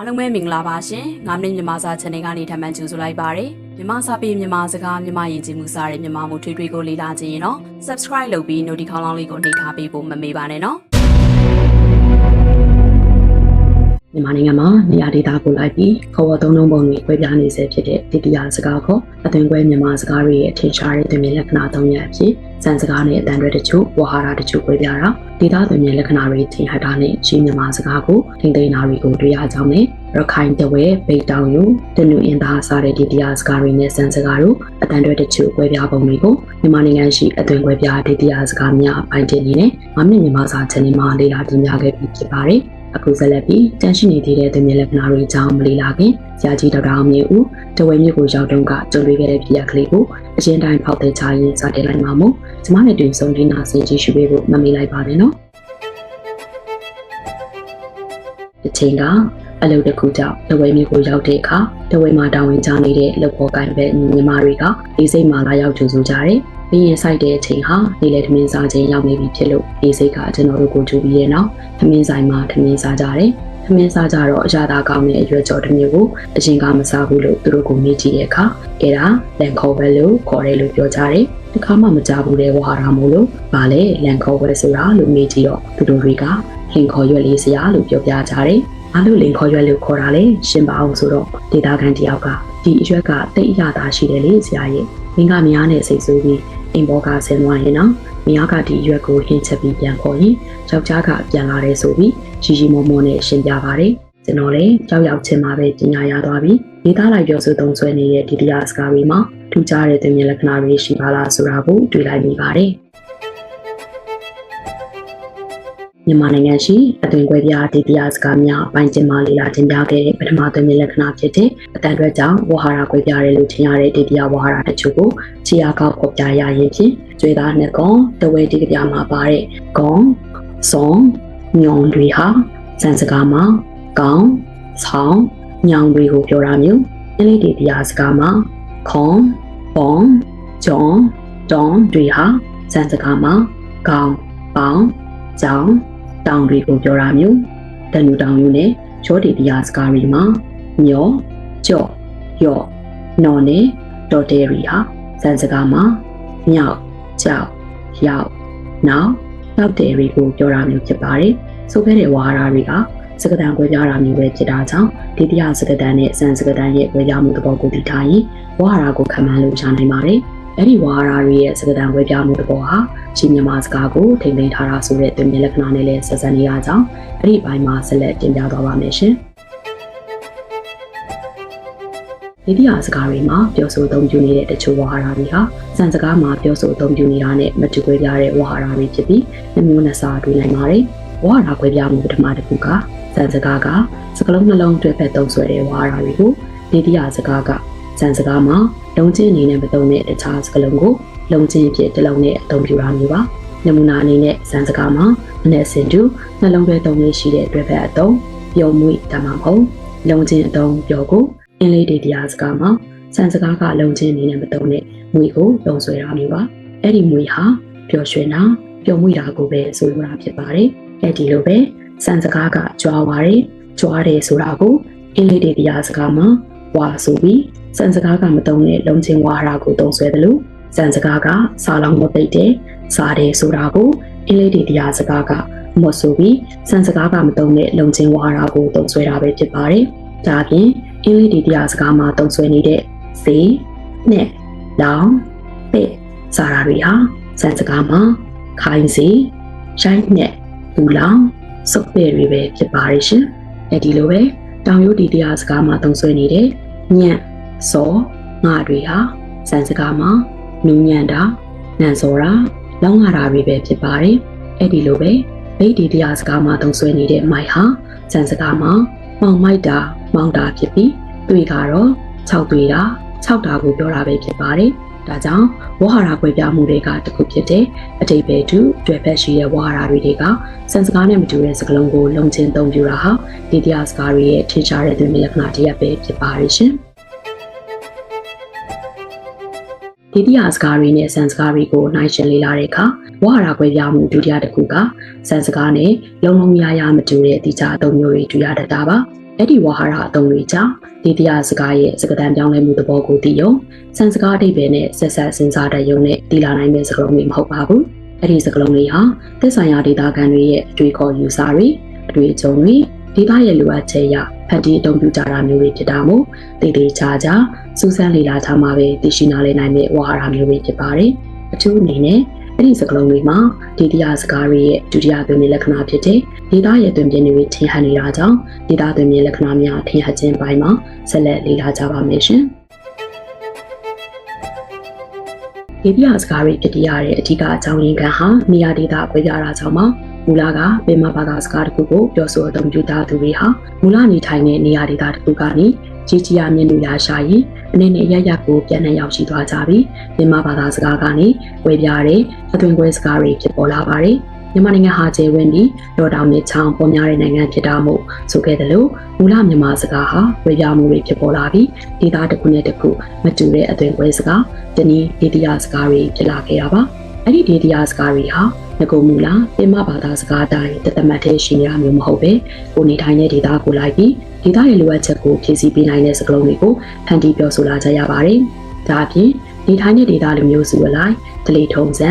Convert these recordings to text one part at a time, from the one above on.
အားလုံးပဲမင်္ဂလာပါရှင်။ငါမင်းမြန်မာစာ channel ကနေထပ်မံကြိုဆိုလိုက်ပါရစေ။မြန်မာစာပေမြန်မာစကားမြန်မာယဉ်ကျေးမှုစာရဲ့မြန်မာမှုထွေးထွေးကိုလေ့လာခြင်းရင်တော့ subscribe လုပ်ပြီး notification လောင်းလေးကိုနှိပ်ထားပေးဖို့မမေ့ပါနဲ့နော် မြန်မာနိုင်ငံမှာနေရာဒေသကိုလိုက်ပြီးခေါ်ဝေါ်သုံးလုံးပုံတွေကွဲပြားနေစေဖြစ်တဲ့တတိယစကားခေါ်အသွင်ကွဲမြန်မာစကားတွေရဲ့ထင်ရှားတဲ့သွင်မြင်လက္ခဏာ၃ရပ်အဖြစ်စံစကားနဲ့အတန်တွေတချို့ဝါဟာရတချို့ကွဲပြားတာဒေသသွင်မြင်လက္ခဏာတွေထင်ဟပ်တာနဲ့ရှင်းမြန်မာစကားကိုထိမ့်သိမ်းတာတွေကိုတွေ့ရကြောင်းနဲ့ရခိုင်တဝဲပိတ်တောင်ယူတနုအင်သားစားတဲ့ဒီတတိယစကားတွေနဲ့စံစကားတို့အတန်တွေတချို့ကွဲပြားပုံတွေကိုမြန်မာနိုင်ငံရှိအသွင်ကွဲပြားဒီတတိယစကားများပိုင်းတင်နေနဲ့မမင်းမြန်မာစာ channel မှာလေ့လာတင်ပြခဲ့ပြီးဖြစ်ပါတယ် အခုဆက်လက်ပြီးတန်ရှိနေသေးတဲ့သူမြေလက္ခဏာတွေအကြောင်းမလီလာခင်ရာကြီးဒေါက်တာအောင်မြေဦးတဝဲမြို့ကိုရောက်တုန်းကကြုံတွေ့ခဲ့တဲ့ဖြစ်ရပ်ကလေးကိုအရင်တိုင်းဖောက်တဲ့ချရင်စတင်လိုက်မှာမို့ကျမနဲ့တွေ့ဆုံနေနာဆင်ကြည့်ရှုပေးဖို့မမေ့လိုက်ပါနဲ့နော်ဒီချိန်ကအလုပ်တစ်ခုကြောင့်တဝဲမြို့ကိုရောက်တဲ့အခါတဝဲမှာတာဝန်ကျနေတဲ့လုပ်ဖော်ကိုင်ဘက်ညီမတွေကအေးစိတ်မှလာရောက်ကြိုဆိုကြတယ်။ ပြီးရင်စိုက်တဲ့အချိန်ဟာနေလေသမင်းစားချိန်ရောက်နေပြီဖြစ်လို့အေးစိတ်ကကျွန်တော်တို့ကိုကြိုပြီးရဲ့နောက်သမင်းဆိုင်မှာသမင်းစားကြတယ်။သမင်းစားကြတော့အရာသာကောင်းတဲ့အရွယ်ကျော်တစ်မျိုးကိုအရင်ကမစားဘူးလို့သူတို့ကမေးကြည့်တဲ့အခါအဲ့ဒါလန်ခေါ်ဘဲလို့ခေါ်တယ်လို့ပြောကြတယ်။တစ်ခါမှမကြားဘူးတဲ့ဝါဟာရမို့လို့ဗာလေလန်ခေါ်ဘဲဆိုတာလို့မေးကြည့်တော့သူတို့တွေကလင်ခေါ်ရွက်လေးစရာလို့ပြောပြကြတယ်။အားလို့လင်ခေါ်ရွက်လို့ခေါ်တာလေရှင်းပါအောင်ဆိုတော့ဒေတာခန်တယောက်ကဒီအရွက်ကတိတ်အရသာရှိတယ်လေဆရာရဲ့မင်းကမယားနဲ့စိတ်ဆိုးပြီး အိမ်ဘောကဆင်းသွားရင်တော့မယားကဒီအရွက်ကိုဟင်းချက်ပြီးပြန်ခေါ်ရင်ယောက်ျားကပြန်လာတယ်ဆိုပြီးရီရီမောမောနဲ့ရှင်းပြပါတယ်ကျွန်တော်လည်းကြောက်ရောက်ချင်းမှာပဲပညာရသွားပြီးဒေတာလိုက်ပြောဆိုသုံးဆွဲနေတဲ့ဒီတရားစကားတွေမှာထူးခြားတဲ့သင်မြင်လက္ခဏာတွေရှိပါလားဆိုတာကိုတွေ့လိုက်မိပါတယ် မြန်မာနိုင်ငံရှိအသွင်ကွဲပြားဒေသစကားများအပိုင်းကျင်းမာလေ့လာတင်ပြခဲ့တဲ့ပထမသွင်မြင်လက္ခဏာဖြစ်တဲ့အတန်အတွက်ကြောင့်ဝဟာရကွဲပြားတယ်လို့ထင်ရတဲ့ဒေသဝဟာရတချို့ကိုခြေအားကောက်ဖော်ပြရရင်ဖြင့်ကျွေးသားနှစ်ကောင်တဝဲဒီကပြမှာပါတဲ့ကောင်စုံညုံတွေဟာစံစကားမှာကောင်ဆောင်းညောင်တွေကိုပြောတာမျိုးအင်္ဂလိပ်ဒေသစကားမှာခွန်ပွန်ဂျွန်တွန်တွေဟာစံစကားမှာကောင်ပေါင်ကြောင် တောင်တွေကိုပြောတာမျိုးတနူတောင်ယူနဲ့ရောတီတရားစကားတွေမှာမျောကြော့ရော့နော်နဲ့ဒေါ်တယ်ရီဟာစံစကားမှာမြောက်ကြောက်ရောက်နောက်နောက်တယ်ရီကိုပြောတာမျိုးဖြစ်ပါတယ်ဆိုခဲ့တဲ့ဝါဟာရတွေကစကတန်ကွဲပြားတာမျိုးပဲဖြစ်တာကြောင့်ဒီတရားစကတန်နဲ့စံစကတန်ရဲ့ကွဲပြားမှုသဘောကိုသိထားရင်ဝါဟာရကိုခံမှန်းလို့ရနိုင်ပါတယ် အဲ့ဒီဝါဟာရတွေရဲ့စကတန်ကွဲပြားမှုသဘောဟာချင်းမြန်မာစကားကိုထိမ့်သိမ်းထားတာဆိုတဲ့တွင်မြင်လက္ခဏာနဲ့လည်းဆက်စပ်နေရကြောင်းအဲ့ဒီဘိုင်းမှာဆက်လက်တင်ပြသွားပါမယ်ရှင်။ဒီတရားစကားတွေမှာပြောဆိုအသုံးပြုနေတဲ့တချို့ဝါဟာရတွေဟာစံစကားမှာပြောဆိုအသုံးပြုနေတာနဲ့မတူကွဲပြားတဲ့ဝါဟာရတွေဖြစ်ပြီးနှမျိုးနှစ်စားတွေ့နိုင်ပါတယ်။ဝါဟာရကွဲပြားမှုပထမတစ်ခုကစံစကားကစကလုံးနှလုံးတွဲဖက်သုံးဆွဲတဲ့ဝါဟာရတွေကိုဒီတရားစကားက စံစကားမှာလုံချင်းအနေနဲ့မသုံးတဲ့တခြားစကလုံးကိုလုံချင်းအဖြစ်တစ်လုံးနဲ့အသုံးပြုတာမျိုးပါနမူနာအနေနဲ့စံစကားမှာမနဲ့စင်တူနှလုံးသွဲသုံးလေးရှိတဲ့အတွက်ပဲအသုံးပြုံးမှုဒါမှမဟုတ်လုံချင်းအသုံးပြောကိုအင်္ဂလိပ်ဒေတရားစကားမှာစံစကားကလုံချင်းအနေနဲ့မသုံးတဲ့မွေကိုသုံးဆွဲတာမျိုးပါအဲ့ဒီမွေဟာပျော်ရွှင်တာပျော်မွေ့တာကိုပဲဆိုလိုတာဖြစ်ပါတယ်အဲ့ဒီလိုပဲစံစကားကကြွားပါတယ်ကြွားတယ်ဆိုတာကိုအင်္ဂလိပ်ဒေတရားစကားမှာဝါဆိုပြီး စံစကားကမသုံးတဲ့လုံချင်းဝါဟာရကိုသုံးဆွဲတယ်လို့စံစကားကစားလောင်မသိတဲ့စားတယ်ဆိုတာကိုအင်္ဂလိပ်ဒေတရားစကားကမော့ဆိုပြီးစံစကားကမသုံးတဲ့လုံချင်းဝါဟာရကိုသုံးဆွဲတာပဲဖြစ်ပါတယ်။ဒါပြင်အင်္ဂလိပ်ဒေတရားစကားမှာသုံးဆွဲနေတဲ့ဈေးနဲ့လောင်တဲ့စားတာတွေဟာစံစကားမှာခိုင်းစီရိုက်နဲ့ဘူလောင်စုပ်ပဲတွေပဲဖြစ်ပါတယ်ရှင်။အဲဒီလိုပဲတောင်ရိုးဒီတရားစကားမှာသုံးဆွဲနေတဲ့ညံ့ စောငါတွေဟာစံစကားမှာနူးညံ့တာနန်စောတာလောင်းရတာတွေပဲဖြစ်ပါတယ်အဲ့ဒီလိုပဲဗိတ်ဒီတရားစကားမှာသုံးဆွဲနေတဲ့မိုက်ဟာစံစကားမှာမောင်မိုက်တာမောင်တာဖြစ်ပြီးတွေ့ကတော့6တွေ့တာ6တာကိုပြောတာပဲဖြစ်ပါတယ်ဒါကြောင့်ဝဟာရကွဲပြားမှုတွေကတခုဖြစ်တဲ့အတိတ်ပဲတူတွေ့ဖက်ရှိတဲ့ဝဟာရတွေတွေကစံစကားနဲ့မတူတဲ့စကားလုံးကိုလုံချင်းသုံးပြတာဟာဒီတရားစကားတွေရဲ့ထင်ရှားတဲ့သွင်လက္ခဏာတစ်ရပ်ပဲဖြစ်ပါတယ်ရှင်။ ဒီတရားစကားတွေနဲ့စံစကားတွေကိုနှိုင်းယှဉ်လေ့လာတဲ့အခါဝါဟာရကွဲပြားမှုဒုတိယတစ်ခုကစံစကားနဲ့လုံလုံရရမတူတဲ့တိကျအသုံးမျိုးတွေတွေ့ရတတ်တာပါအဲ့ဒီဝါဟာရအသုံးတွေကြောင့်ဒီတရားစကားရဲ့စကားတန်ပြောင်းလဲမှုသဘောကိုသိရုံစံစကားအဓိပ္ပာယ်နဲ့ဆက်ဆက်စဉ်းစားတဲ့ယုံနဲ့တည်လာနိုင်တဲ့စကားလုံးတွေမဟုတ်ပါဘူးအဲ့ဒီစကားလုံးတွေဟာသက်ဆိုင်ရာဒေတာခံတွေရဲ့အတွေ့အခေါ်ယူဆတွေအတွေ့အကြုံတွေဒေတာရဲ့လိုအပ်ချက်အရဖန်တီးအသုံးပြုကြတာမျိုးတွေဖြစ်တာမို့တည်တည်ချာချာ စူးစမ်းလေ့လာထားမှာပဲသိရှိနားလည်နိုင်တဲ့ဝါဟာရမျိုးတွေဖြစ်ပါတယ်အထူးအနေနဲ့အဲ့ဒီစကားလုံးတွေမှာဒီတရားစကားတွေရဲ့ဒုတိယသွင်းလက္ခဏာဖြစ်တဲ့ဒေတာရဲ့သွင်းပြတွေထင်ဟပ်နေတာကြောင့်ဒေတာသွင်းပြလက္ခဏာများထင်ဟပ်ခြင်းပိုင်းမှာဆက်လက်လေ့လာကြပါမယ်ရှင်ဒီပြစကားတွေဖြစ်ရတဲ့အဓိကအကြောင်းရင်းခံဟာနေရာဒေတာအခွဲပြားတာကြောင့်ပါမူလကပင်မဘာသာစကားတစ်ခုကိုပြောဆိုအသုံးပြုတာသူတွေဟာမူလနေထိုင်တဲ့နေရာဒေတာတစ်ခုကနေကြီးကြီးအမြင့်လူရာရှာရင် အနေနဲ့ရရကိုပြန်နှံ့ရောက်ရှိသွားကြပြီးမြန်မာဘာသာစကားကနေဝေပြားတဲ့အသွင်ကွဲစကားတွေဖြစ်ပေါ်လာပါတယ်မြန်မာနိုင်ငံဟာကျဲဝင်ပြီးလော်တောင်မြစ်ချောင်းပေါ်များတဲ့နိုင်ငံဖြစ်တာမို့ဆိုခဲ့တယ်လို့မူလမြန်မာစကားဟာဝေပြားမှုတွေဖြစ်ပေါ်လာပြီးဒေသတစ်ခုနဲ့တစ်ခုမတူတဲ့အသွင်ကွဲစကားတနည်းဒေသယာစကားတွေဖြစ်လာခဲ့တာပါအဲ့ဒီဒေသယာစကားတွေဟာငကုံမူလာပြင်မဘာသာစကားတိုင်းတသက်မှတ်တဲ့ရှိနေတာမျိုးမဟုတ်ပဲကိုနေထိုင်တဲ့ဒေသကိုလိုက်ပြီး ဒေသရဲ့လိုအပ်ချက်ကိုဖြည့်ဆည်းပေးနိုင်တဲ့စကားလုံးတွေကိုဖန်တီးပြောဆိုလာကြရပါတယ်။ဒါအပြင်နေထိုင်တဲ့ဒေသလူမျိုးစုအလိုက်ဒလိထုံစံ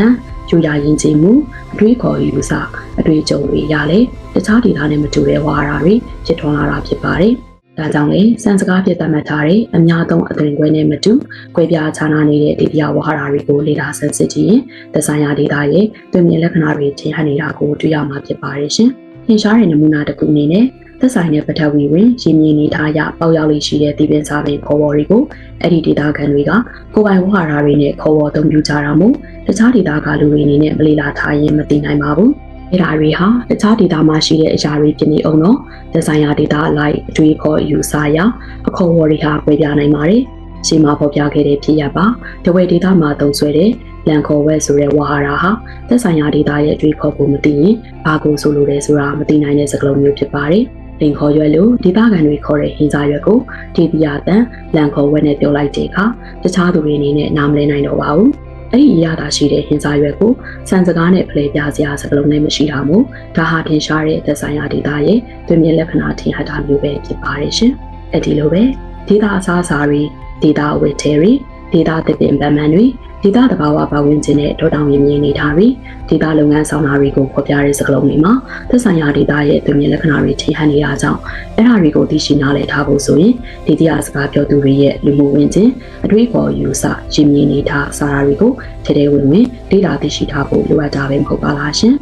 ကျူရရင်ချင်းမှုအတွေးခေါ်ယူဆအတွေ့အကြုံတွေရလဲတခြားဒေသနဲ့မတူတဲ့ဝါဒတွေဖြစ်ထွန်းလာတာဖြစ်ပါတယ်။ဒါကြောင့်လေစံစကားပြသတ်မှတ်ထားတဲ့အများသုံးအသွင်ခွဲနဲ့မတူကွဲပြားခြားနားနေတဲ့ဒေသဝါဟာရတွေကိုလေ့လာဆန်းစစ်ကြည့်ရင်သက်ဆိုင်ရာဒေသရဲ့တွင်မြင်လက္ခဏာတွေထင်ဟပ်နေတာကိုတွေ့ရမှာဖြစ်ပါတယ်ရှင်။သင်ရှားတဲ့နမူနာတစ်ခုအနေနဲ့ သက်ဆိုင်တဲ့ပထဝီဝင်ရင်းမြစ်နေထားရပေါက်ရောက်လေးရှိတဲ့တည်ပင်စားပင်ခေါ်ဝေါ်တွေကိုအဲ့ဒီဒေတာခံတွေကကိုယ်ပိုင်ဝဟာရတွေနဲ့ခေါ်ဝေါ်အသုံးပြုကြတာမို့တခြားဒေတာကလူတွေအနေနဲ့မလေလာထားရင်မသိနိုင်ပါဘူး။အဲ့ဒါတွေဟာတခြားဒေတာမှာရှိတဲ့အရာတွေဖြစ်နေအောင်တော့သက်ဆိုင်ရာဒေတာအလိုက်အတွေ့အခေါ်ယူဆရာအခေါ်ဝေါ်တွေဟာပြပြနိုင်ပါတယ်။ရှင်းမဖော်ပြခဲ့တဲ့ဖြစ်ရပါတဝဲဒေတာမှာသုံးဆွဲတဲ့လန်ခေါ်ဝဲဆိုတဲ့ဝါဟာရဟာသက်ဆိုင်ရာဒေတာရဲ့အတွေ့အခေါ်ကိုမသိရင်ဘာကိုဆိုလိုလဲဆိုတာမသိနိုင်တဲ့စကားလုံးမျိုးဖြစ်ပါတယ်။ လင်ခေါ်ရွက်လို့ဒေသခံတွေခေါ်တဲ့ဟင်းစားရွက်ကိုဒေသယာတန်လန်ခေါ်ဝက်နဲ့ပြောလိုက်တဲ့အခါတခြားသူတွေအနေနဲ့နားမလည်နိုင်တော့ပါဘူးအဲ့ဒီရတာရှိတဲ့ဟင်းစားရွက်ကိုစံစကားနဲ့ဖလှယ်ပြစရာစကားလုံးနဲ့မရှိတာမို့ဒါဟာထင်ရှားတဲ့သက်ဆိုင်ရာဒေတာရဲ့တွင်မြင်လက္ခဏာထင်ဟပ်တာမျိုးပဲဖြစ်ပါတယ်ရှင်အဲ့ဒီလိုပဲဒေတာအစားအစာတွေဒေတာဝက်ထဲတွေ ဒေတာသစ်ပင်ပန်းမှန်တွေဒေသတဘာဝပတ်ဝန်းကျင်နဲ့ဒေါတောင်ရင်းမြင်နေတာတွေဒေသလုပ်ငန်းဆောင်တာတွေကိုဖော်ပြတဲ့စကားလုံးတွေမှာသက်ဆိုင်ရာဒေသရဲ့သူမြင်လက္ခဏာတွေထင်ဟပ်နေတာကြောင့်အဲ့ဒါတွေကိုသိရှိနားလည်ထားဖို့ဆိုရင်ဒေသစကားပြောသူတွေရဲ့လူမှုဝင်ခြင်းအတွေ့အခေါ်ယူဆရင်းမြင်နေတာစာရာတွေကိုထဲထဲဝင်ဝင်ဒေတာသိရှိထားဖို့လိုအပ်တာပဲမဟုတ်ပါလားရှင်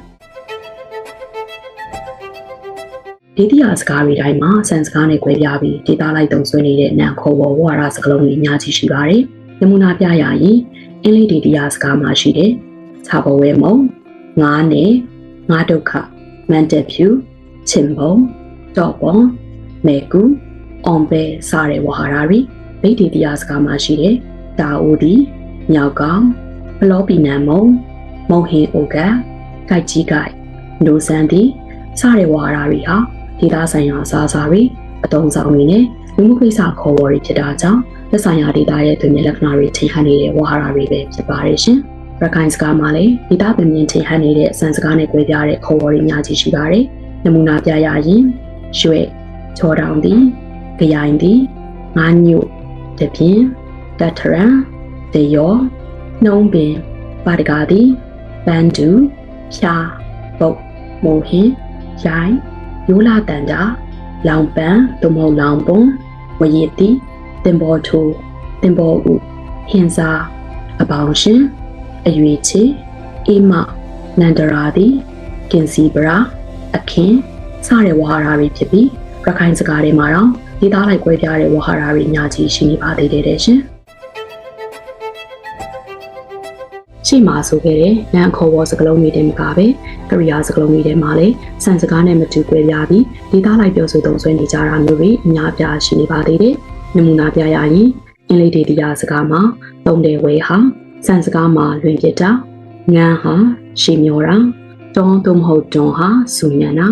ဒေသစကားတွေတိုင်းမှာစံစကားနဲ့꿰ပြပြီးဒေတာလိုက်တုံဆွေးနေတဲ့နံခေါ်ဝေါ်ဝါရစကားလုံးတွေအများကြီးရှိပါတယ်။ နမူနာပြရရင်အင်္ဂလိပ်ဒေတရားစကားမှာရှိတယ်။ခြာဘဝဲမုံငားနဲ့ငားဒုက္ခမန်တက်ဖြူချင်ဘုံတော့ပေါ်မေကူအောင်ပဲစားတဲ့ဝါဟာရတွေဗိဒ္ဓေတရားစကားမှာရှိတယ်။တာအိုဒီမြောက်ကောင်ဘလောပီနံမုံမုံဟင်အိုကကြိုက်ကြီးကြိုက်နိုဆန်ဒီစားတဲ့ဝါဟာရတွေဟာဒေသဆိုင်ရာစားစားတွေအတုံးဆောင်တွေနဲ့လူမှုကိစ္စခေါ်ဝေါ်တွေဖြစ်တာကြောင့် သက်ဆိုင်ရာဒေတာရဲ့သွင်မြင်လက္ခဏာတွေထင်ဟပ်နေတဲ့ဝါဟာရတွေပဲဖြစ်ပါတယ်ရှင်။ရခိုင်စကားမှာလည်းဒေတာသွင်မြင်ထင်ဟပ်နေတဲ့စံစကားနဲ့꿰ပြတဲ့ခေါ်ဝေါ်တွေအများကြီးရှိပါတယ်။နမူနာပြရရင်ရွှဲချောတောင်သည်ကြရိုင်သည်ငါးညို့တပြင်းတထရန်တယောနှုံးပင်ပါတကာသည်ပန်းတူဖြာပုတ်မိုဟင်ရိုင်းရိုးလာတန်တာလောင်ပန်းသို့မဟုတ်လောင်ပွန်ဝရည်တိ တင်ပေါ်ထိုးတင်ပေါ်ဥဟင်စာအပေါင်းရှင်အရွေချေအေးမနန္ဒရာတိကင်စီပရာအခင်းစတဲ့ဝါဟာရတွေဖြစ်ပြီးရခိုင်စကားတွေမှာတော့ဒီသားလိုက်꿰ပြတဲ့ဝါဟာရတွေအများကြီးရှိနေပါသေးတယ်တဲ့ရှင်ရှိမှဆိုခဲ့တဲ့နန်ခေါ်ဝေါ်စကလုံးတွေတင်မကပဲကရိယာစကလုံးတွေထဲမှာလည်းစံစကားနဲ့မတူ꿰ပြပြီးဒီသားလိုက်ပြောဆိုသုံးဆွဲနေကြတာမျိုးတွေအများပြားရှိနေပါသေးတယ် နမူနာပြရရင်အင်္ဂလိပ်ဒေသရာစကားမှာသုံးတယ်ဝဲဟာစံစကားမှာလွင်ပြတာငန်းဟာရှီမျောတာတွန်းသို့မဟုတ်တွန်းဟာဆူညံတာ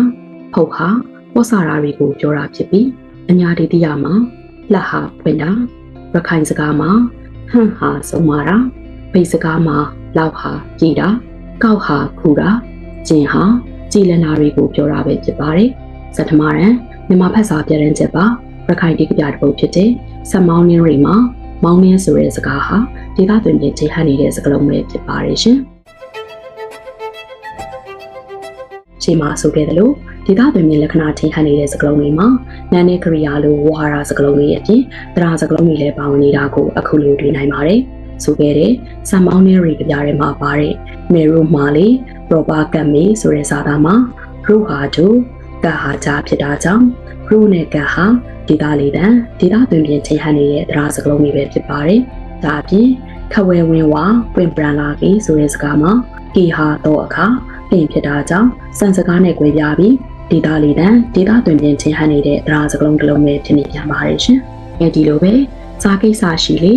ဖုတ်ဟာပောစာရာတွေကိုပြောတာဖြစ်ပြီးအညာဒေသရာမှာလက်ဟာဖွင့်တာရခိုင်စကားမှာဟန့်ဟာစုံမာတာဗိတ်စကားမှာလောက်ဟာကြည်တာကောက်ဟာခူတာကျင်ဟာကြည်လနာတွေကိုပြောတာပဲဖြစ်ပါတယ်စတ္ထမရန်မြန်မာဖက်စာပြည်ရန်ချက်ပါ ရခိုင်တိကပြတစ်ပုဒ်ဖြစ်တဲ့ဆက်မောင်းနှင်းရီမှာမောင်းနှင်းဆိုတဲ့စကားဟာဒေသတွင်ပြင်ချိန်ဟန်နေတဲ့စကားလုံးပဲဖြစ်ပါတယ်ရှင်။ချိန်မှာဆိုခဲ့သလိုဒေသတွင်ပြင်လက္ခဏာချိန်ဟန်နေတဲ့စကားလုံးတွေမှာနာနဲ့ကရိယာလိုဝါဟာရစကားလုံးတွေအပြင်တရားစကားလုံးတွေလည်းပါဝင်နေတာကိုအခုလိုတွေ့နိုင်ပါတယ်။ဆိုခဲ့တဲ့ဆက်မောင်းနှင်းရီကြပြထဲမှာပါတဲ့မေရိုမာလီပရိုပါကမ်မီဆိုတဲ့စာသားမှာရူဟာဒူကဟာဂျာဖြစ်တာကြောင့်ရူနဲ့ကဟာ ဒေတာလေးတန်ဒေတာတွင်ပြင်ချိန်ဟန်နေတဲ့တရားစကားလုံးတွေပဲဖြစ်ပါတယ်။ဒါအပြင်ခဝဲဝင်းဝါပွင့်ပရန်လာကီဆိုတဲ့စကားမှာကီဟာတော့အခါပြင်ဖြစ်တာကြောင့်စံစကားနဲ့꿰ပြပြီးဒေတာလေးတန်ဒေတာတွင်ပြင်ချိန်ဟန်နေတဲ့တရားစကားလုံးတစ်လုံးပဲဖြစ်နေပြန်ပါတယ်ရှင်။အဲဒီလိုပဲစားကိစ္စရှိလေ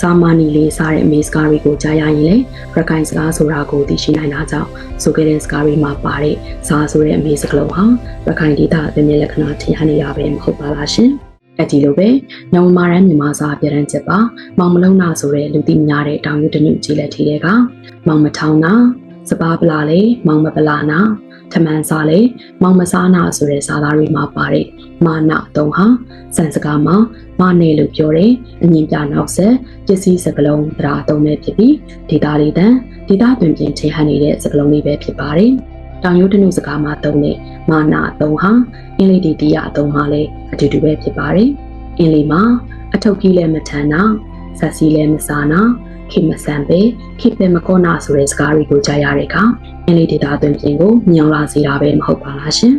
ဇာမာနီလေးစားတဲ့အမေစကားတွေကိုကြားရရင်လေရခိုင်စကားဆိုတာကိုသိရှိနိုင်တာကြောင့်ဆိုခဲ့တဲ့စကားတွေမှာပါတဲ့ဇာဆိုတဲ့အမေစကားလုံးဟာရခိုင်ဒေသအသွင်လက္ခဏာထင်ဟန်နေရပဲမဟုတ်ပါလားရှင်။အဲဒီလိုပဲညောင်မာရန်မြန်မာစာပြရန်ချက်ပါမောင်မလုံးနာဆိုတဲ့လူသိများတဲ့တောင်ယူတနုကြီးလက်ထီတွေကမောင်မထောင်းနာစပါးပလာလေမောင်မပလာနာထမန်စားလေမောင်မစားနာဆိုတဲ့စာသားတွေမှာပါတဲ့မာနတုံဟာစံစကားမှာ မနေလို့ပြောတယ်အငင်ပြနောက်ဆက်ပစ္စည်းစကလုံးသရာတုံးနဲ့ဖြစ်ပြီးဒေတာလေးတန်ဒေတာတွင်ပြင်ချိန်ဟန်နေတဲ့စကလုံးလေးပဲဖြစ်ပါတယ်တောင်ရိုးတနုစကားမှာတုံးတဲ့မာနာတုံးဟာအင်္ဂလိပ်တီတီယာတုံးဟာလည်းအတူတူပဲဖြစ်ပါတယ်အင်္ဂလိပ်မှာအထုပ်ကြီးလည်းမထန်နာဆက်စီလည်းမစားနာခိမဆန်ပဲခိပဲမကောနာဆိုတဲ့စကားတွေကိုကြားရတဲ့အခါအင်္ဂလိပ်ဒေတာတွင်ပြင်ကိုမြင်လာစေတာပဲမဟုတ်ပါလားရှင်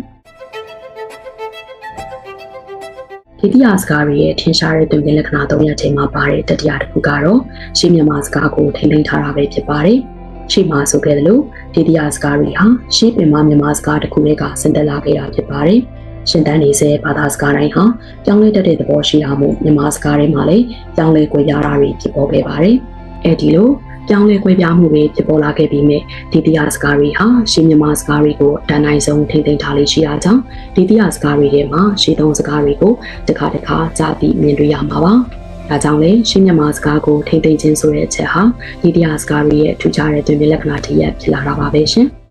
ဒီတိယစကားရဲ့ထင်ရှားတဲ့တွင်ပြင်လက္ခဏာ၃ရပ်ချိန်မှာပါတဲ့တတိယတစ်ခုကတော့ရှေးမြန်မာစကားကိုထိမ့်သိမ်းထားတာပဲဖြစ်ပါတယ်။ရှေးမှာဆိုခဲ့တယ်လို့ဒီတိယစကားတွေဟာရှေးမြန်မာမြန်မာစကားတစ်ခုလေးကဆင်သက်လာခဲ့တာဖြစ်ပါတယ်။ရှင်တန်းနေစေဘာသာစကားတိုင်းဟာပြောင်းလဲတတ်တဲ့သဘောရှိတာမို့မြန်မာစကားတွေမှာလည်းပြောင်းလဲကြွယ်ရတာတွေဖြစ်ပေါ်ခဲ့ပါတယ်။အဲဒီလို ပြောင်းလဲကွဲပြားမှုတွေဖြစ်ပေါ်လာခဲ့ပြီးမြဲဒီတရားစကားတွေဟာရှင်းမြန်မာစကားတွေကိုတန်နိုင်ဆုံးထိမ့်သိမ်းထားလေးရှိတာကြောင့်ဒီတရားစကားတွေထဲမှာရှင်းသုံးစကားတွေကိုတစ်ခါတစ်ခါကြားပြီးမြင်တွေ့ရမှာပါ။ဒါကြောင့်လေရှင်းမြန်မာစကားကိုထိမ့်သိမ်းခြင်းဆိုတဲ့အချက်ဟာဒီတရားစကားတွေရဲ့ထူးခြားတဲ့တွင်ပြလက္ခဏာတစ်ရပ်ဖြစ်လာတာပါပဲရှင်။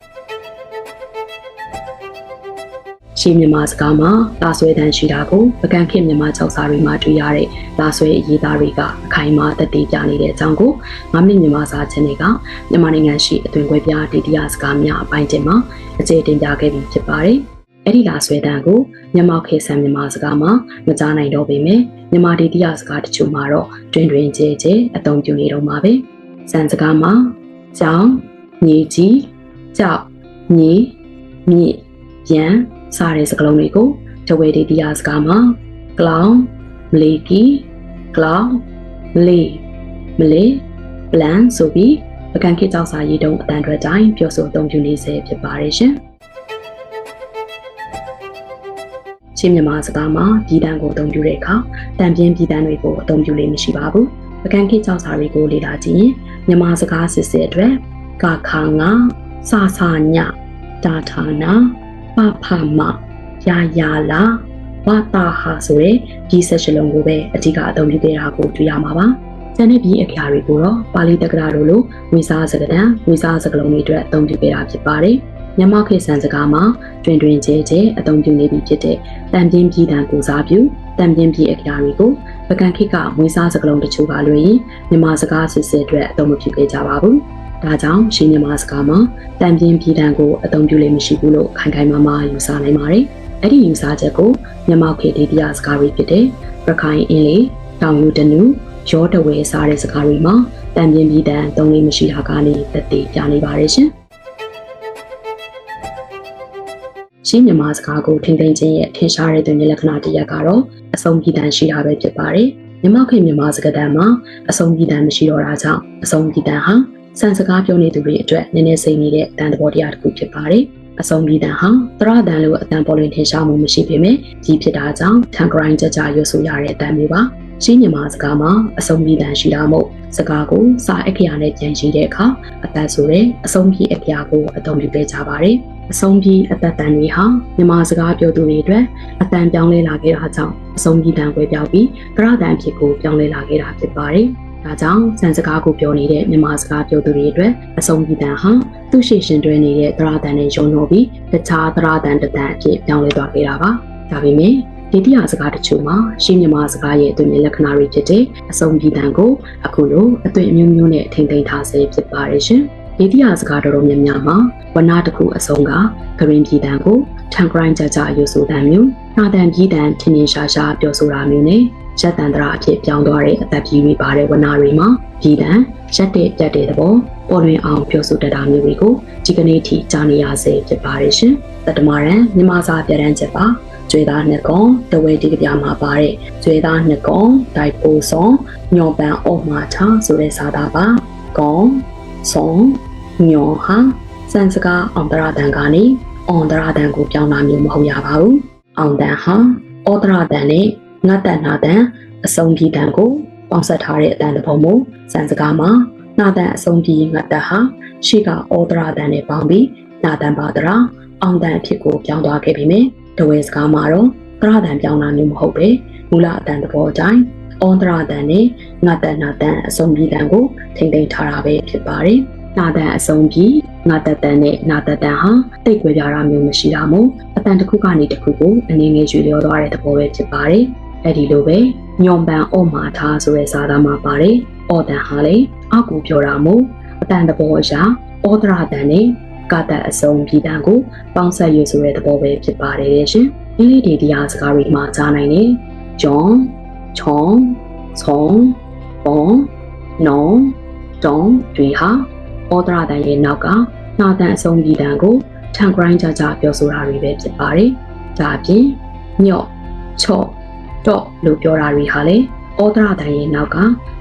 ရှင်းမြန်မာစကားမှာလာဆွဲတန်းရှိတာကိုပကံခေတ်မြန်မာကျောက်စာတွေမှာတွေ့ရတဲ့လာဆွဲအရေးသားတွေကအခိုင်အမာသက်သေပြနေတဲ့အကြောင်းကိုငါမိမြန်မာစာချင်းတွေကမြန်မာနိုင်ငံရှိအသွင်ကွဲပြားဒေသစကားများအပိုင်းတင်မှာအခြေတင်ပြခဲ့ပြီးဖြစ်ပါတယ်။အဲ့ဒီလာဆွဲတန်းကိုမြန်မာခေတ်ဆန်မြန်မာစကားမှာမကြားနိုင်တော့ပေမဲ့မြန်မာဒေသစကားတချို့မှာတော့တွင်တွင်ကျဲကျဲအသုံးပြုနေတော့မှာပဲ။စံစကားမှာကြောင်ညီကြီးကြောက်ညီမြင့်ပြန် စတဲ့စကားလုံးတွေကိုတဝဲဒီတရားစကားမှာကလောင်မလီကီကလောင်မလီမလေးပလန်ဆိုပြီးပကံခေတ်ကြောက်စာရေးတုံးအတန်ထွက်တိုင်းပြောဆိုအသုံးပြုနေစေဖြစ်ပါတယ်ရှင်ချင်းမြန်မာစကားမှာပြည်တန်းကိုအသုံးပြုတဲ့အခါတံပြင်းပြည်တန်းတွေကိုအသုံးပြုလို့မရှိပါဘူးပကံခေတ်ကြောက်စာတွေကိုလေ့လာကြည့်ရင်မြန်မာစကားစစ်စစ်အတွက်ကခါငါစဆာညတာထာနာ ပဖမယာယာလာဝတာဟာဆိုတဲ့ဒီဆက်ရှလုံးကိုပဲအဓိကအသုံးပြုခဲ့တာကိုတွေ့ရမှာပါ။ကျန်တဲ့ဒီအခရာတွေကိုတော့ပါဠိတက္ကရာတို့လိုဝိစားစကားတန်ဝိစားစကားလုံးတွေအတွက်အသုံးပြုခဲ့တာဖြစ်ပါတယ်။မြန်မာခေတ်ဆန်စကားမှာတွင်တွင်ကျဲကျဲအသုံးပြုနေပြီဖြစ်တဲ့တံပြင်းပြည်တံကိုစားပြုတံပြင်းပြည်အခရာတွေကိုပကံခေတ်ကဝိစားစကားလုံးတချို့ကလွှဲရင်မြန်မာစကားစစ်စစ်အတွက်အသုံးမပြုခဲ့ကြပါဘူး။ ဒါကြောင့်ရှင်းမြန်မာစကားမှာတံပြင်းပြည်တံကိုအသုံးပြုလို့မရှိဘူးလို့ခိုင်ခိုင်မာမာယူဆနိုင်ပါတယ်။အဲ့ဒီယူဆချက်ကိုမြန်မာခေတ်ဒေသစကားတွေဖြစ်တဲ့ရခိုင်အင်းလေးတောင်ယူတနူရောတဝဲစားတဲ့စကားတွေမှာတံပြင်းပြည်တံသုံးလေးမရှိတာကနေသက်သေပြနေပါတယ်ရှင်။ရှင်းမြန်မာစကားကိုထိမ့်သိမ်းခြင်းရဲ့ထင်ရှားတဲ့တွင်လက္ခဏာတစ်ရပ်ကတော့အဆုံးပြည်တံရှိတာပဲဖြစ်ပါတယ်။မြန်မာခေတ်မြန်မာစကားတန်မှာအဆုံးပြည်တံမရှိတော့တာကြောင့်အဆုံးပြည်တံဟာ စံစကားပြောနေသူတွေအတွက်နည်းနည်းစိမ့်နေတဲ့အတန်တဘောတရားတစ်ခုဖြစ်ပါတယ်။အဆုံးပြည်တန်ဟာသရတန်လိုအတန်ပေါ်လင်ထင်ရှားမှုမရှိပေမဲ့ဒီဖြစ်တာကြောင့်ထန်ဂရိုင်းကြကြရွတ်ဆိုရတဲ့အတန်မျိုးပါ။ရှင်းမြန်မာစကားမှာအဆုံးပြည်တန်ရှိတာမို့စကားကိုစာအခရာနဲ့ပြန်ရှိတဲ့အခါအသက်ဆိုတဲ့အဆုံးပြည်အခရာကိုအသုံးပြုပေးကြပါတယ်။အဆုံးပြည်အသက်တန်တွေဟာမြန်မာစကားပြောသူတွေအတွက်အတန်ပြောင်းလဲလာခဲ့တာကြောင့်အဆုံးပြည်တန်ကွဲပြောက်ပြီးကရတန်ဖြစ်ကိုပြောင်းလဲလာခဲ့တာဖြစ်ပါတယ်။ ဒါကြောင့်စံစကားကိုပြောနေတဲ့မြန်မာစကားပြောသူတွေအတွက်အဆုံးပြည်တန်ဟာသူ့ရှိရှင်တွဲနေတဲ့သရတန်နဲ့ရုံလို့ပြီးတခြားသရတန်တတန်အဖြစ်ပြောင်းလဲသွားခဲ့တာပါဒါပေမဲ့ဒေတိယစကားတချို့မှာရှင်းမြန်မာစကားရဲ့အသွင်လက္ခဏာတွေဖြစ်တဲ့အဆုံးပြည်တန်ကိုအခုလိုအသွင်အမျိုးမျိုးနဲ့ထိမ့်သိမ်းထားဆဲဖြစ်ပါတယ်ရှင်။ဒေတိယစကားတော်တော်များများမှာဝနာတစ်ခုအဆုံးကဂရင်းပြည်တန်ကိုထန်ဂရိုင်းကြကြရွဆိုတန်မျိုးနှာတန်ပြည်တန်ထင်းထင်းရှားရှားပြောဆိုတာမျိုးနဲ့ ရက်တန်တရာအဖြစ်ပြောင်းသွားတဲ့အသက်ကြီးတွေပါတဲ့ဝနာတွေမှာပြည်တန်ရက်တဲ့ပြတ်တဲ့သဘောပေါ်လွင်အောင်ပြောဆိုတတ်တာမျိုးတွေကိုဒီကနေ့ထိကြားနေရဆဲဖြစ်ပါတယ်ရှင်။တတမရန်မြန်မာစာပြရန်ချက်ပါကျွေးသားနှစ်ကောင်တဝဲဒီကပြမှာပါတဲ့ကျွေးသားနှစ်ကောင်ဒိုက်ပိုဆောင်ညော်ပန်အော့မာချာဆိုတဲ့စာသားပါကောင်ဆောင်ညော်ဟာစံစကားအောင်တရတန်ကနေအောင်တရတန်ကိုပြောင်းတာမျိုးမဟုတ်ရပါဘူးအောင်တန်ဟာအော်တရတန်နဲ့ ငတ်တန်နာတန်အစုံကြီးတန်ကိုပေါင်းဆက်ထားတဲ့အတန်တစ်ပုံမို့စံစကားမှာနာတန်အစုံကြီးငတ်တဟာရှိကအော်တရတန်နဲ့ပေါင်းပြီးနာတန်ပါတရာအောင်တန်အဖြစ်ကိုပြောင်းသွားခဲ့ပြီမယ်တဝဲစကားမှာတော့သရတန်ပြောင်းတာမျိုးမဟုတ်ပဲမူလအတန်သဘောအတိုင်းအော်သရတန်နဲ့ငါတန်နာတန်အစုံပြီးတန်ကိုထိမ့်သိမ့်ထားတာပဲဖြစ်ပါတယ်။နာတန်အစုံပြီးငါတတန်နဲ့နာတတန်ဟာတိတ်ွယ်ပြတာမျိုးမရှိတာမို့အတန်တစ်ခုကနေတစ်ခုကိုအနေငယ်ရွေလျောသွားတဲ့သဘောပဲဖြစ်ပါတယ်။ အဲ့ဒီလိုပဲညောင်ပန်အော့မာထားဆိုတဲ့စာသားမှာပါတယ်။အော်တန်ဟာလေအောက်ကိုပြောတာမို့အတန်သဘောအရာအော်သရတန်နဲ့ကတအစုံပြည်တန်ကိုပေါင်းဆက်ရွဆိုတဲ့သဘောပဲဖြစ်ပါတယ်ရှင်။ဒီလေးဒီတရားစကားတွေမှာကြားနိုင်တယ်။ဂျွန်၊ချောင်း၊ဆောင်း၊ဘောင်း၊နောင်၊တောင်းတွေဟာဩဒရတန်ရဲ့နောက်ကနာတန်အစုံပြည်တန်ကိုထန်ဂရိုင်းကြကြပြောဆိုတာတွေပဲဖြစ်ပါတယ်။ဒါအပြင်ညော့ ချော့ တော့လို့ပြောတာတွေဟာလေဩဒရတန်ရဲ့နောက်က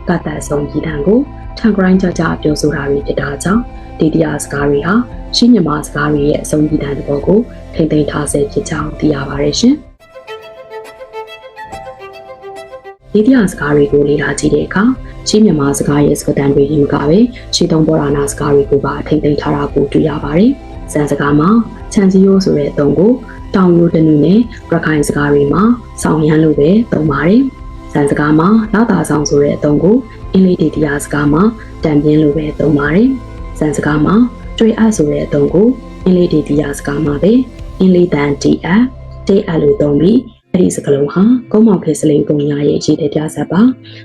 ကတအစုံပြည်တန်ကိုထန်ဂရိုင်းကြကြပြောဆိုတာတွေဖြစ်တာကြောင့်ဒီတရားစကားတွေဟာရှင်းမြန်မာစကားတွေရဲ့အဆုံးအတန်သဘောကိုထိမ့်သိမ်းထားဆဲဖြစ်ကြောင်းသိရပါတယ်ရှင်။ဒီတရားစကားတွေကိုလေ့လာကြည့်တဲ့အခါရှင်းမြန်မာစကားရဲ့စကားတန်တွေယူကပဲရှင်းသုံးပေါ်လာနာစကားတွေကိုပါထိမ့်သိမ်းထားတာကိုတွေ့ရပါတယ်။စံစကားမှာ ချန်စီယိုဆိုတဲ့အသုံးကိုတောင်ရိုးတနုနဲ့ရခိုင်စကားတွေမှာဆောင်းရမ်းလို့ပဲသုံးပါတယ်။စံစကားမှာလာတာဆောင်ဆိုတဲ့အသုံးကိုအင်္ဂလိပ်ဒေတရားစကားမှာတံပြင်းလို့ပဲသုံးပါတယ်။စံစကားမှာတွေးအပ်ဆိုတဲ့အသုံးကိုအင်္ဂလိပ်ဒေသစကားမှာပဲအင်္ဂလိပ်တန် TF တေးအပ်လို့သုံးပြီးအဲ့ဒီစကားလုံးဟာကုန်းမောင်ခေစလိန်ကုံရရဲ့အခြေတဲ့ပြဆက်ပါ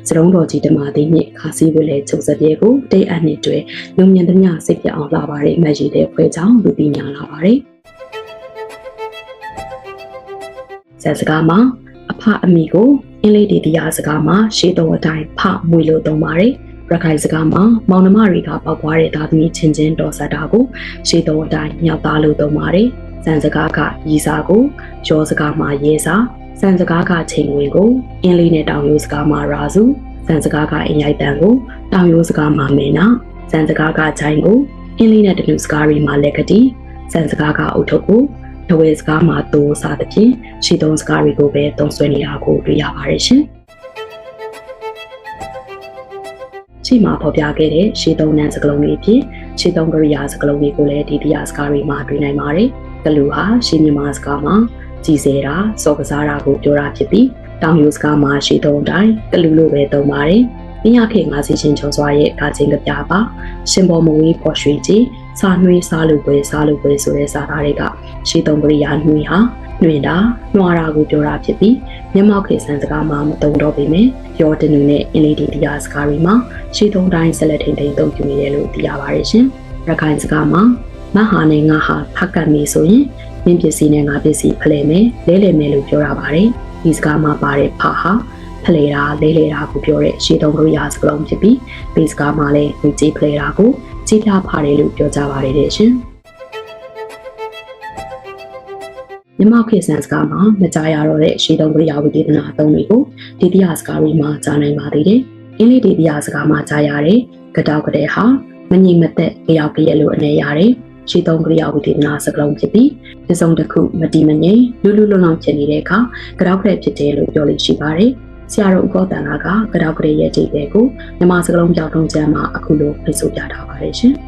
စရုံးတော်ကြီးတမသိမြင့်ခါစီးဝဲလဲချုပ်စပြဲကိုတေးအပ်နှစ်တွဲလူမြင်သမျှစိတ်ပြအောင်လာပါတဲ့အမတ်ကြီးတဲ့ဖွဲ့ကြောင်းလူပညာလာပါတယ် ဆက်စကားမှာအဖအမိကိုအင်္ဂလိပ်ဒေသစကားမှာရှေးတော်အတိုင်းဖမွေလို့သုံးပါတယ်ရခိုင်စကားမှာမောင်နှမတွေကပေါက်ပွားတဲ့သားသမီးချင်းချင်းတော်ဆက်တာကိုရှေးတော်အတိုင်းမြောက်သားလို့သုံးပါတယ်။စံစကားကရီစာကိုရောစကားမှာရဲစာစံစကားကချိန်ဝင်ကိုအင်းလေးနဲ့တောင်ရိုးစကားမှာရာစုစံစကားကအင်ရိုက်တန်ကိုတောင်ရိုးစကားမှာမင်းနာစံစကားကချိုင်းကိုအင်းလေးနဲ့တလူစကားတွေမှာလက်ကတိစံစကားကအုတ်ထုတ်ကို တဝဲစကားမှာတိုးစားသဖြင့်ရှေးသုံးစကားတွေကိုပဲသုံးဆွဲနေတာကိုတွေ့ရပါတယ်ရှင်။ရှေ့မှာဖော်ပြခဲ့တဲ့ရှေ့သုံးနန်းစကလုံးတွေအဖြစ်ရှေ့သုံးကရိယာစကလုံးတွေကိုလည်းဒီတရားစကားတွေမှာတွေ့နိုင်ပါတယ်။ကလူဟာရှေ့မြန်မာစကားမှာကြည်စဲတာစောကစားတာကိုပြောတာဖြစ်ပြီးတောင်ယူစကားမှာရှေ့သုံးတိုင်းကလူလို့ပဲသုံးပါတယ်။မြရခေငါစီချင်းကျော်စွာရဲ့ကာချင်းကပြပါရှင်ပေါ်မဝေးပေါ်ရွှေကြီး စာနှွေးစားလို့ပဲစားလို့ပဲဆိုတဲ့စာသားတွေကရှေ့သုံးကရိယာနှွေးဟာနှွေတာနှွားတာကိုပြောတာဖြစ်ပြီးမျက်မှောက်ခေဆန်စကားမှာမတုံတော့ပေမဲ့ရောတနူနဲ့အင်လီဒီတရားစကားတွေမှာရှေ့သုံးတိုင်းဆက်လက်ထိန်ထိန်သုံးပြနေတယ်လို့သိရပါတယ်ရှင်။ရခိုင်စကားမှာမဟာနဲ့ငါဟာဖက်ကတ်မီဆိုရင်မြင်းပစ္စည်းနဲ့ငါပစ္စည်းဖလှယ်မယ်လဲလှယ်မယ်လို့ပြောတာပါတယ်။ဒီစကားမှာပါတဲ့ဖဟာဖလှယ်တာလဲလှယ်တာကိုပြောတဲ့ရှေ့သုံးကရိယာစကားလုံးဖြစ်ပြီးဘေးစကားမှာလည်းငွေကြေးဖလှယ်တာကို ကြီးပြဖားတယ်လို့ပြောကြပါတယ်တဲ့ရှင်။မြမောက်ခေဆန်စကားမှာမကြားရတော့တဲ့ရှေးတုံးကရိယာဝိသေသနာအသုံးတွေကိုဒေတိယစကားတွေမှာကြားနိုင်ပါသေးတယ်။အင်းလေးဒေတိယစကားမှာကြားရတဲ့ကတောက်ကတဲ့ဟာမငြိမ်မသက်ကြောက်ကြရလို့အနေရတယ်။ရှေးတုံးကရိယာဝိသေသနာစကားလုံးဖြစ်ပြီးဒီစုံတစ်ခုမတိမငြိမ်လူလူလုံလောက်ဖြစ်နေတဲ့အခါကတောက်ကတဲ့ဖြစ်တယ်လို့ပြောလို့ရှိပါတယ်။ ဆရာတော်ဥကောတန်လာကကတောက်ကလေးရဲ့အကျိပဲကိုမြမစကလုံးပြောင်းတုံးချမ်းမှာအခုလိုဖိတ်ဆို့ပြထားပါတယ်ရှင်။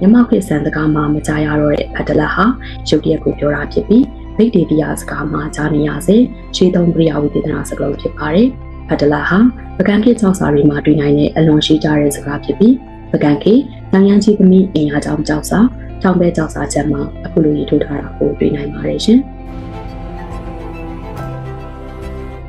မြမခေဆန်စကားမှာမကြားရတော့တဲ့ဖတ်တလဟာရုပ်တရက်ကိုပြောတာဖြစ်ပြီးဗိတ်တေတရားစကားမှာကြားနေရစေခြေသုံးကရိယာဝိသေသနာစကားလုံးဖြစ်ပါတယ်။ဖတ်တလဟာပကံခေကြောက်စာတွေမှာတွေ့နိုင်တဲ့အလွန်ရှိကြတဲ့စကားဖြစ်ပြီးပကံခေနိုင်ငံကြီးသမီးအင်အားကြောင့်ကြောက်စာကြောင်ပဲကြောက်စာချက်မှာအခုလိုရေးထိုးထားတာကိုတွေ့နိုင်ပါတယ်ရှင်။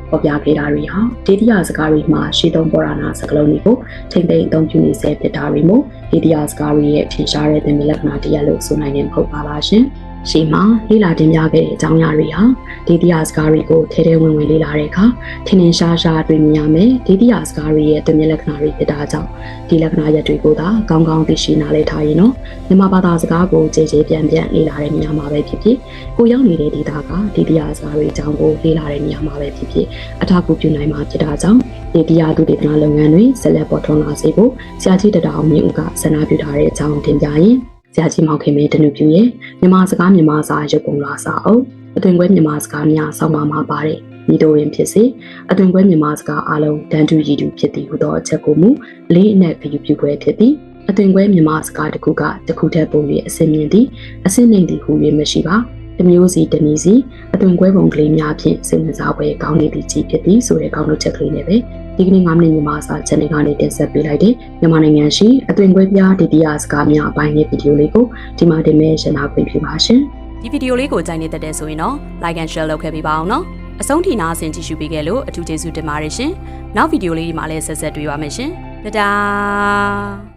ပေါ်ပြခဲ့တာတွေဟာဒေတိယစကားတွေမှာရှေးသုံးပေါ်ရနာစကားလုံးတွေကိုထိမ့်သိမ့်အသုံးပြုနေစေဖြစ်တာတွေမို့ဒေတိယစကားတွေရဲ့ထင်ရှားတဲ့သင်္ကေတလက္ခဏာတစ်ရပ်လို့ဆိုနိုင်တယ်မဟုတ်ပါလားရှင်။ ရှေ့မှာလေ့လာတင်ပြခဲ့တဲ့အကြောင်းအရာတွေဟာဒေတိယစကားတွေကိုထဲထဲဝင်ဝင်လေ့လာတဲ့အခါထင်ထင်ရှားရှားတွေ့မြင်ရမယ်ဒေတိယစကားတွေရဲ့သင်္ကေတလက္ခဏာတွေဖြစ်တာကြောင့်ဒီလက္ခဏာရပ်တွေကိုသာကောင်းကောင်းသိရှိနားလည်ထားရင်တော့မြန်မာဘာသာစကားကိုကြည်ကြည်ပြန်ပြန်လေ့လာတဲ့နေရာမှာပဲဖြစ်ဖြစ်ကိုရောက်နေတဲ့ဒေတာကဒေတိယစကားတွေအကြောင်းကိုလေ့လာတဲ့နေရာမှာပဲဖြစ်ဖြစ်အထောက်အကူပြုနိုင်မှာဖြစ်တာကြောင့်ဒေတိယသူတေသနာလုပ်ငန်းတွေဆက်လက်ပေါ်ထွန်းလာစေဖို့ဆရာကြီးတတော်မြင့်ဦးကဆန္ဒပြုထားတဲ့အကြောင်းတင်ပြရင် ဆရာကြီးမောင်ခင်မင်းတနုပြူရဲ့မြန်မာစကားမြန်မာစာရုပ်ပုံလာစာအုပ်အသွင်ခွဲမြန်မာစကားများဆောင်းပါမှာပါတယ်မိတို့ရင်ဖြစ်စေအသွင်ခွဲမြန်မာစကားအလုံးတန်တူရည်တူဖြစ်သည်ဟူသောအချက်ကိုမူလေးအနက်ခယူပြုခွဲဖြစ်သည်အသွင်ခွဲမြန်မာစကားတစ်ခုကတစ်ခုတည်းပုံ၍အစင်မြင့်သည်အစင်နှိမ်သည်ဟူ၍မရှိပါတမျိုးစီတနည်းစီအသွင်ခွဲပုံကလေးများဖြင့်စိတ်ဝင်စားပွဲကောင်းနေသည့်ကြီးဖြစ်သည်ဆိုတဲ့ကောင်းလို့ချက်ကလေးနဲ့ပဲ ဒီကနေ့9မိနစ်မြန်မာစာ channel ကနေတင်ဆက်ပေးလိုက်တဲ့မြန်မာနိုင်ငံရှိအသွင်ခွဲပြားဒိတိယစကားများအပိုင်းရဲ့ဗီဒီယိုလေးကိုဒီမှာတင်မဲ့ရနာခွင့်ပြုပါရှင်ဒီဗီဒီယိုလေးကိုကြိုက်နေတဲ့တဲ့ဆိုရင်တော့ like and share လုပ်ခဲ့ပေးပါအောင်နော်အဆုံးထိနားဆင်ကြည့်ရှုပေးခဲ့လို့အထူးကျေးဇူးတင်ပါတယ်ရှင်နောက်ဗီဒီယိုလေးဒီမှာလည်းဆက်ဆက်တွေ့ပါမယ်ရှင်တဒါ